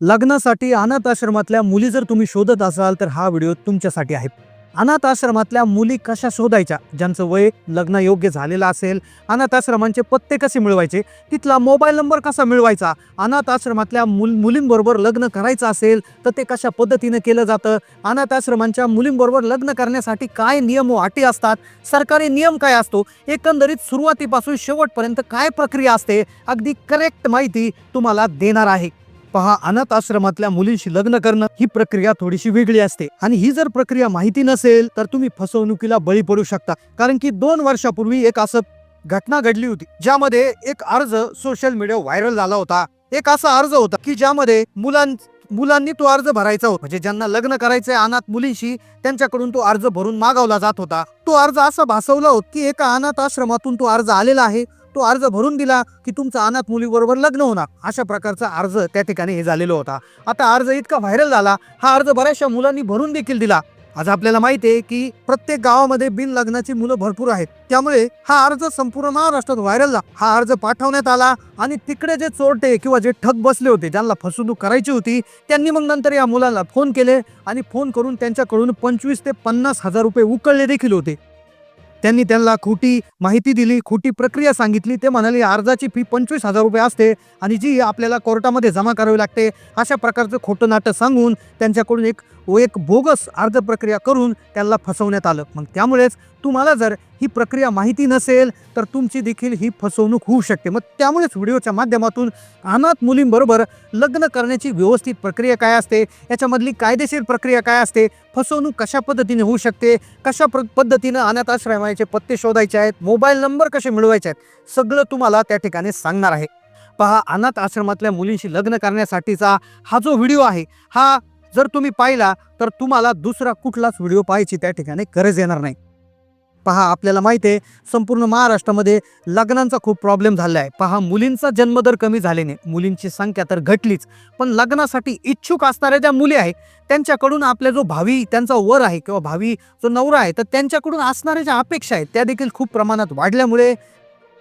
लग्नासाठी अनाथ आश्रमातल्या मुली जर तुम्ही शोधत असाल तर हा व्हिडिओ तुमच्यासाठी आहे. अनाथ आश्रमातल्या मुली कशा शोधायच्या? ज्यांचं वय लग्न योग्य झालेलं असेल अनाथ आश्रमांचे पत्ते कसे मिळवायचे? तिथला मोबाईल नंबर कसा मिळवायचा? अनाथ आश्रमातल्या मुल मुलींबरोबर लग्न करायचं असेल तर ते कशा पद्धतीनं केलं जातं? अनाथ आश्रमांच्या मुलींबरोबर लग्न करण्यासाठी काय नियम व अटी असतात? सरकारी नियम काय असतो? एकंदरीत सुरुवातीपासून शेवटपर्यंत काय प्रक्रिया असते? अगदी करेक्ट माहिती तुम्हाला देणार आहे. पहा अनाथ आश्रमातल्या मुलींशी लग्न करणं ही प्रक्रिया थोडीशी वेगळी असते. आणि ही जर प्रक्रिया माहिती नसेल तर तुम्ही फसवणुकीला बळी पडू शकता. कारण की दोन वर्षापूर्वी एक असं घटना घडली होती ज्यामध्ये एक अर्ज सोशल मीडिया व्हायरल झाला होता. एक असा अर्ज होता की ज्यामध्ये मुलां मुलांनी तो अर्ज भरायचा होता. म्हणजे ज्यांना लग्न करायचंय अनाथ मुलींशी त्यांच्याकडून तो अर्ज भरून मागवला जात होता. तो अर्ज असा भासवला होता की एका अनाथ आश्रमातून तो अर्ज आलेला आहे. तो अर्ज भरून दिला की तुमचं अनाथ मुलीबरोबर लग्न होणार. अशा प्रकारचा अर्ज त्या ठिकाणी हे झालेला होता. आता अर्ज इतका व्हायरल झाला हा अर्ज बऱ्याचशा मुलांनी भरून देखील दिला. आज आपल्याला माहिती आहे की प्रत्येक गावामध्ये बिन लग्नाची मुलं भरपूर आहेत. त्यामुळे हा अर्ज संपूर्ण महाराष्ट्रात व्हायरल झाला. हा अर्ज पाठवण्यात आला आणि तिकडे जे चोरटे किंवा जे ठग बसले होते ज्यांना फसवणूक करायची होती त्यांनी मग नंतर या मुलाला फोन केले आणि फोन करून त्यांच्याकडून पंचवीस ते पन्नास हजार रुपये उकळले देखील होते. त्यांनी त्यांना खोटी माहिती दिली खोटी प्रक्रिया सांगितली. ते म्हणाले अर्जाची फी पंचवीस हजार रुपये असते आणि जी आपल्याला कोर्टामध्ये जमा करावी लागते अशा प्रकारचं खोटं नाटक सांगून त्यांच्याकडून एक व एक बोगस अर्ज प्रक्रिया करून त्यांना फसवण्यात आलं. मग त्यामुळेच तुम्हाला जर ही प्रक्रिया माहिती नसेल तर तुमची देखील ही फसवणूक होऊ शकते. मग त्यामुळेच व्हिडिओच्या माध्यमातून अनाथ मुलींबरोबर लग्न करण्याची व्यवस्थित प्रक्रिया काय असते? याच्यामधली कायदेशीर प्रक्रिया काय असते? फसवणूक कशा पद्धतीने होऊ शकते? कशा प्र पद्धतीनं अनाथ आश्रमाचे पत्ते शोधायचे आहेत? मोबाईल नंबर कसे मिळवायचे आहेत? सगळं तुम्हाला त्या ठिकाणी सांगणार आहे. पहा अनाथ आश्रमातल्या मुलींशी लग्न करण्यासाठीचा हा जो व्हिडिओ आहे हा जर तुम्ही पाहिला तर तुम्हाला दुसरा कुठलाच व्हिडिओ पाहायची त्या ठिकाणी गरज येणार नाही. पहा आपल्याला माहिती आहे संपूर्ण महाराष्ट्रामध्ये लग्नांचा खूप प्रॉब्लेम झाला आहे पहा मुलींचा जन्मदर कमी झाल्याने मुलींची संख्या तर घटलीच पण लग्नासाठी इच्छुक असणाऱ्या ज्या मुली आहेत त्यांच्याकडून आपल्या जो भावी त्यांचा वर आहे किंवा भावी जो नवरा आहे तर त्यांच्याकडून असणाऱ्या ज्या अपेक्षा आहेत त्या देखील खूप प्रमाणात वाढल्यामुळे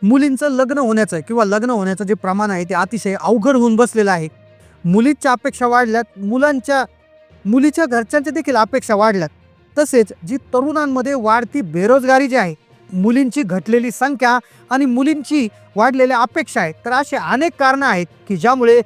मुलींचं लग्न होण्याचं किंवा लग्न होण्याचं जे प्रमाण आहे ते अतिशय अवघड होऊन बसलेलं आहे. मुलींच्या अपेक्षा वाढल्यात मुलांच्या मुलीच्या घरच्यांच्या देखील अपेक्षा वाढल्यात. तसेच जी तरुणांमध्ये वाढती बेरोजगारी जी आहे मुलींची घटलेली संख्या आणि मुलींची वाढलेल्या अपेक्षा आहेत. तर असे अनेक कारणं आहेत की ज्यामुळे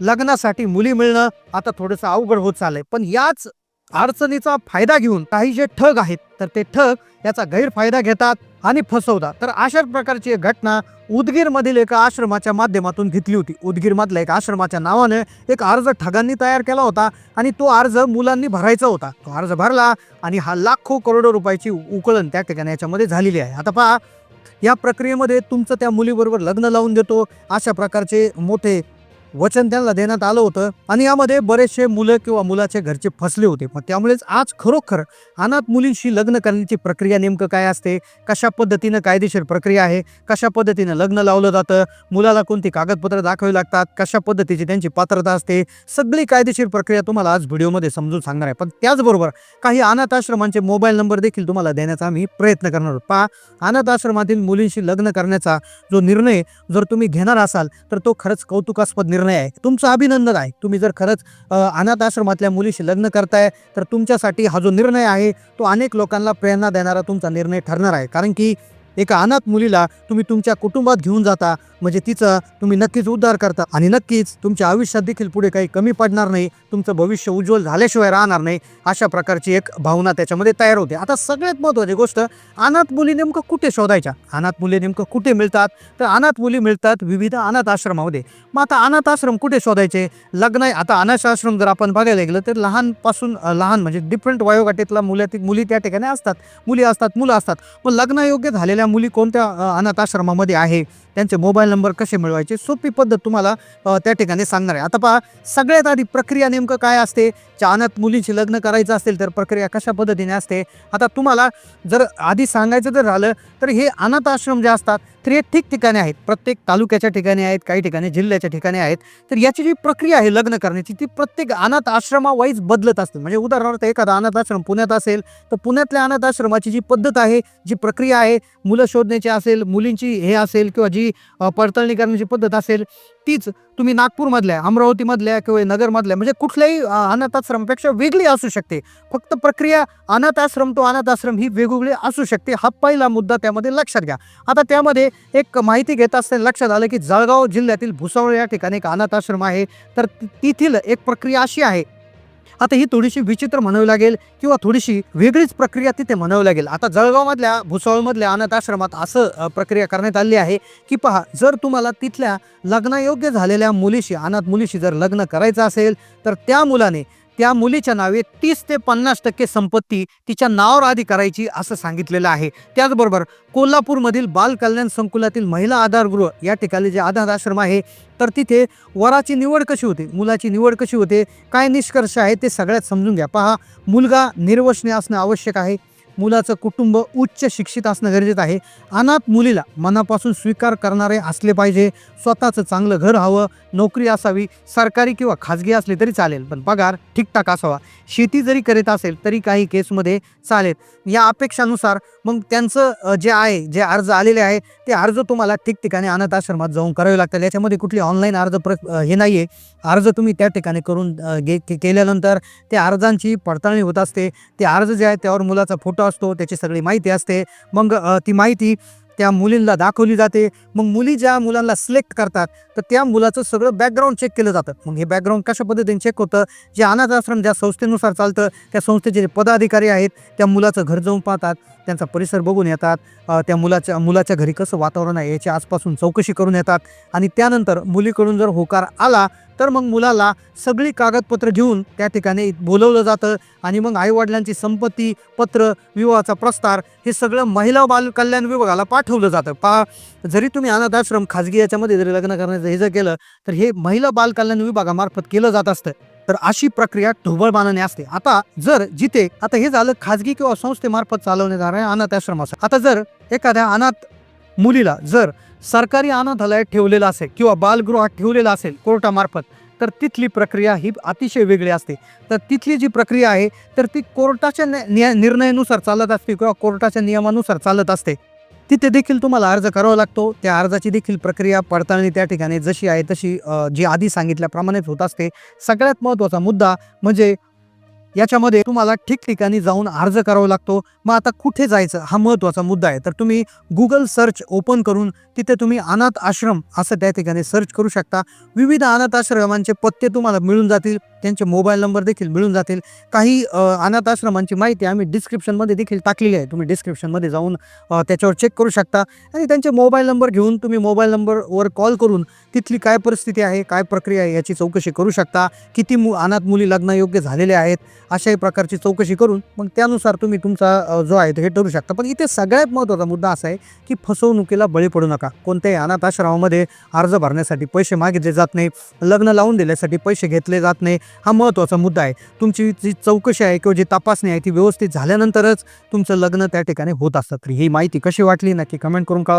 लग्नासाठी मुली मिळणं आता थोडंसं अवघड होत चाललंय. पण याच अडचणीचा फायदा घेऊन काही जे ठग आहेत तर ते ठग याचा गैरफायदा घेतात. आणि फसवता. तर अशाच प्रकारची एक घटना उदगीरमधील एका आश्रमाच्या माध्यमातून घेतली होती. उदगीरमधल्या एका आश्रमाच्या नावाने एक अर्ज ठगांनी तयार केला होता आणि तो अर्ज मुलांनी भरायचा होता. तो अर्ज भरला आणि हा लाखो करोडो रुपयाची उकळण त्या ठिकाणी याच्यामध्ये झालेली आहे. आता पहा या प्रक्रियेमध्ये तुमचं त्या मुलीबरोबर लग्न लावून देतो अशा प्रकारचे मोठे वचन त्यांना देण्यात आलं होतं आणि यामध्ये बरेचसे मुलं किंवा मुलाचे घरचे फसले होते. मग त्यामुळेच आज खरोखर अनाथ मुलींशी लग्न करण्याची प्रक्रिया नेमकं काय असते? कशा पद्धतीनं कायदेशीर प्रक्रिया आहे? कशा पद्धतीनं लग्न लावलं जातं? मुलाला कोणती कागदपत्र दाखवावी लागतात? कशा पद्धतीची त्यांची पात्रता असते? सगळी कायदेशीर प्रक्रिया तुम्हाला आज व्हिडिओमध्ये समजून सांगणार आहे. पण त्याचबरोबर काही अनाथ आश्रमांचे मोबाईल नंबर देखील तुम्हाला देण्याचा आम्ही प्रयत्न करणार आहोत. पहा अनाथ आश्रमातील मुलींशी लग्न करण्याचा जो निर्णय जर तुम्ही घेणार असाल तर तो खरंच कौतुकास्पद निर्णय निर्णय आहे. तुमचं अभिनंदन आहे. तुम्ही जर खरंच अनाथ आश्रमातल्या मुलीशी लग्न करताय तर तुमच्यासाठी हा जो निर्णय आहे तो अनेक लोकांना प्रेरणा देणारा तुमचा निर्णय ठरणार आहे. कारण की एका अनाथ मुलीला तुम्ही तुमच्या कुटुंबात घेऊन जाता म्हणजे तिचा तुम्ही नक्कीच उद्धार करता. आणि नक्कीच तुमच्या आयुष्यात देखील पुढे काही कमी पडणार नाही तुमचं भविष्य उज्ज्वल झाल्याशिवाय राहणार नाही अशा प्रकारची एक भावना त्याच्यामध्ये तयार होते. आता सगळ्यात महत्त्वाची गोष्ट अनाथ मुली नेमकं कुठे शोधायच्या? अनाथ मुली नेमकं कुठे मिळतात? तर अनाथ मुली मिळतात विविध अनाथ आश्रमामध्ये. मग आता अनाथ आश्रम कुठे शोधायचे? लग्न आहे. आता अनाथ आश्रम जर आपण बघायला गेलं तर लहानपासून लहान म्हणजे डिफरंट वयोगटातला मुलं मुली त्या ठिकाणी असतात. मुली असतात मुलं असतात. मग लग्नयोग्य झालेल्या मुली कोणत्या अनाथ आश्रमामध्ये आहे? त्यांचे मोबाईल नंबर कसे मिळवायचे सोपी पद्धत तुम्हाला त्या ठिकाणी सांगणार आहे. आता पहा सगळ्यात आधी प्रक्रिया नेमकं काय असते? ज्या अनाथ लग्न करायचं असेल तर प्रक्रिया कशा पद्धतीने असते? आता तुम्हाला जर आधी सांगायचं जर झालं तर हे अनाथ आश्रम जे असतात तर हे ठिकठिकाणी आहेत. प्रत्येक तालुक्याच्या ठिकाणी आहेत काही ठिकाणी जिल्ह्याच्या ठिकाणी आहेत. तर याची जी प्रक्रिया आहे लग्न करण्याची ती प्रत्येक अनाथ आश्रमावाईज बदलत असते. म्हणजे उदाहरणार्थ एखादा अनाथ आश्रम पुण्यात असेल तर पुण्यातल्या अनाथ आश्रमाची जी पद्धत आहे जी प्रक्रिया आहे मुलं शोधण्याची असेल मुलींची हे असेल किंवा जी जी पडतळणी पडताळणी करण्याची पद्धत असेल तीच तुम्ही नागपूरमधल्या अमरावतीमधल्या किंवा नगरमधल्या म्हणजे कुठल्याही अनाथाश्रमपेक्षा अनाथ वेगळी असू शकते. फक्त प्रक्रिया अनाथ आश्रम तो अनाथ आश्रम ही वेगवेगळी असू शकते. हा पहिला मुद्दा त्यामध्ये लक्षात घ्या. आता त्यामध्ये एक माहिती घेत असताना लक्षात आलं की जळगाव जिल्ह्यातील भुसावळ या ठिकाणी एक अनाथाश्रम आहे. तर तेथील एक प्रक्रिया अशी आहे. आता ही थोडीशी विचित्र म्हणावी लागेल किंवा थोडीशी वेगळीच प्रक्रिया तिथे म्हणावी लागेल. आता जळगावमधल्या भुसावळमधल्या अनाथ आश्रमात असं प्रक्रिया करण्यात आली आहे की पहा जर तुम्हाला तिथल्या लग्नायोग्य झालेल्या मुलीशी अनाथ मुलीशी जर लग्न करायचं असेल तर त्या मुलाने त्या मुलीच्या नावे तीस ते पन्नास टक्के संपत्ती तिच्या नावावर आधी करायची असं सांगितलेलं आहे. त्याचबरोबर कोल्हापूरमधील बाल कल्याण संकुलातील महिला आधारगृह या ठिकाणी जे आधार आश्रम आहे तर तिथे वराची निवड कशी होते मुलाची निवड कशी होते काय निष्कर्ष आहे ते सगळ्यात समजून घ्या. पहा मुलगा निर्वसनीय असणं आवश्यक आहे. मुलाचं कुटुंब उच्च शिक्षित असणं गरजेचं आहे. अनाथ मुलीला मनापासून स्वीकार करणारे असले पाहिजे. स्वतःचं चांगलं घर हवं नोकरी असावी सरकारी किंवा खाजगी असली तरी चालेल. पण पगार ठीकठाक असावा. शेती जरी करीत असेल तरी काही केसमध्ये चालेल. या अपेक्षानुसार मग त्यांचं जे आहे जे अर्ज आलेले आहे ते अर्ज तुम्हाला ठिकठिकाणी अनाथ आश्रमात जाऊन करावे लागतात याच्यामध्ये कुठली ऑनलाईन अर्ज प्र हे नाही आहे अर्ज तुम्ही त्या ठिकाणी करून गे के- केल्यानंतर त्या अर्जांची पडताळणी होत असते. ते अर्ज जे आहेत त्यावर मुलाचा फोटो असतो त्याची सगळी माहिती असते. मग ती माहिती त्या मुलींना दाखवली जाते. मग मुली ज्या मुलांना सिलेक्ट करतात तर त्या मुलाचं सगळं बॅकग्राऊंड चेक केलं जातं. मग हे बॅकग्राऊंड कशा पद्धतीने चेक होतं? जे अनाथ आश्रम ज्या संस्थेनुसार चालतं त्या संस्थेचे जे पदाधिकारी आहेत त्या मुलाचं घर जाऊन पाहतात. त्यांचा परिसर बघून येतात. त्या मुलाच्या मुलाच्या घरी कसं वातावरण आहे याची आसपासून चौकशी करून येतात. आणि त्यानंतर मुलीकडून जर होकार आला तर मग मुलाला सगळी कागदपत्र घेऊन त्या ठिकाणी बोलवलं जातं. आणि मग आईवडिलांची संपत्ती पत्र विवाहाचा प्रस्तार हे सगळं महिला बाल कल्याण विभागाला पाठवलं जातं. पा जरी तुम्ही अनाथाश्रम खाजगी याच्यामध्ये जरी लग्न करण्याचं हे जर केलं तर हे महिला बाल कल्याण विभागामार्फत केलं जात असतं. तर अशी प्रक्रिया ढोबळमानाने असते. आता जर जिथे आता हे झालं खाजगी किंवा संस्थेमार्फत चालवले जाणाऱ्या अनाथ आश्रमाचं. आता जर एखाद्या अनाथ मुलीला जर सरकारी अनाथालयात ठेवलेलं असेल किंवा बालगृहात ठेवलेलं असेल कोर्टामार्फत तर तिथली प्रक्रिया ही अतिशय वेगळी असते. तर तिथली जी प्रक्रिया आहे तर ती कोर्टाच्या निय- निर्णयानुसार चालत असते किंवा कोर्टाच्या नियमानुसार चालत असते. तिथे देखील तुम्हाला अर्ज करावा लागतो. त्या अर्जाची देखील प्रक्रिया पडताळणी त्या ठिकाणी जशी आहे तशी जी आधी सांगितल्याप्रमाणेच होत असते. सगळ्यात महत्त्वाचा मुद्दा म्हणजे याच्यामध्ये तुम्हाला ठिकठिकाणी जाऊन अर्ज करावा लागतो. मग आता कुठे जायचं हा महत्त्वाचा मुद्दा आहे. तर तुम्ही गुगल सर्च ओपन करून तिथे तुम्ही अनाथ आश्रम असं त्या ठिकाणी सर्च करू शकता. विविध अनाथ आश्रमांचे पत्ते तुम्हाला मिळून जातील. त्यांचे मोबाईल नंबर देखील मिळून जातील. काही अनाथ आश्रमांची माहिती आम्ही डिस्क्रिप्शनमध्ये देखील टाकलेली आहे. तुम्ही डिस्क्रिप्शनमध्ये जाऊन त्याच्यावर चेक करू शकता. आणि त्यांचे मोबाईल नंबर घेऊन तुम्ही मोबाईल नंबरवर कॉल करून तिथली काय परिस्थिती आहे काय प्रक्रिया आहे याची चौकशी करू शकता. किती मु अनाथ मुली लग्नयोग्य झालेल्या आहेत. अशाही प्रकारची चौकशी करून मग त्यानुसार तुम्ही तुमचा जो आहे तो हे ठरू शकता. पण इथे सगळ्यात महत्त्वाचा मुद्दा असा आहे की फसवणुकीला बळी पडू नका. कोणत्याही अनाथ आश्रमामध्ये अर्ज भरण्यासाठी पैसे मागितले जात नाही लग्न लावून दिल्यासाठी पैसे घेतले जात नाही हा महत्त्वाचा मुद्दा आहे. तुमची जी चौकशी आहे किंवा जी तपासणी आहे ती व्यवस्थित झाल्यानंतरच तुमचं लग्न त्या ठिकाणी होत असतं. तर ही माहिती कशी वाटली नक्की कमेंट करून कळवा.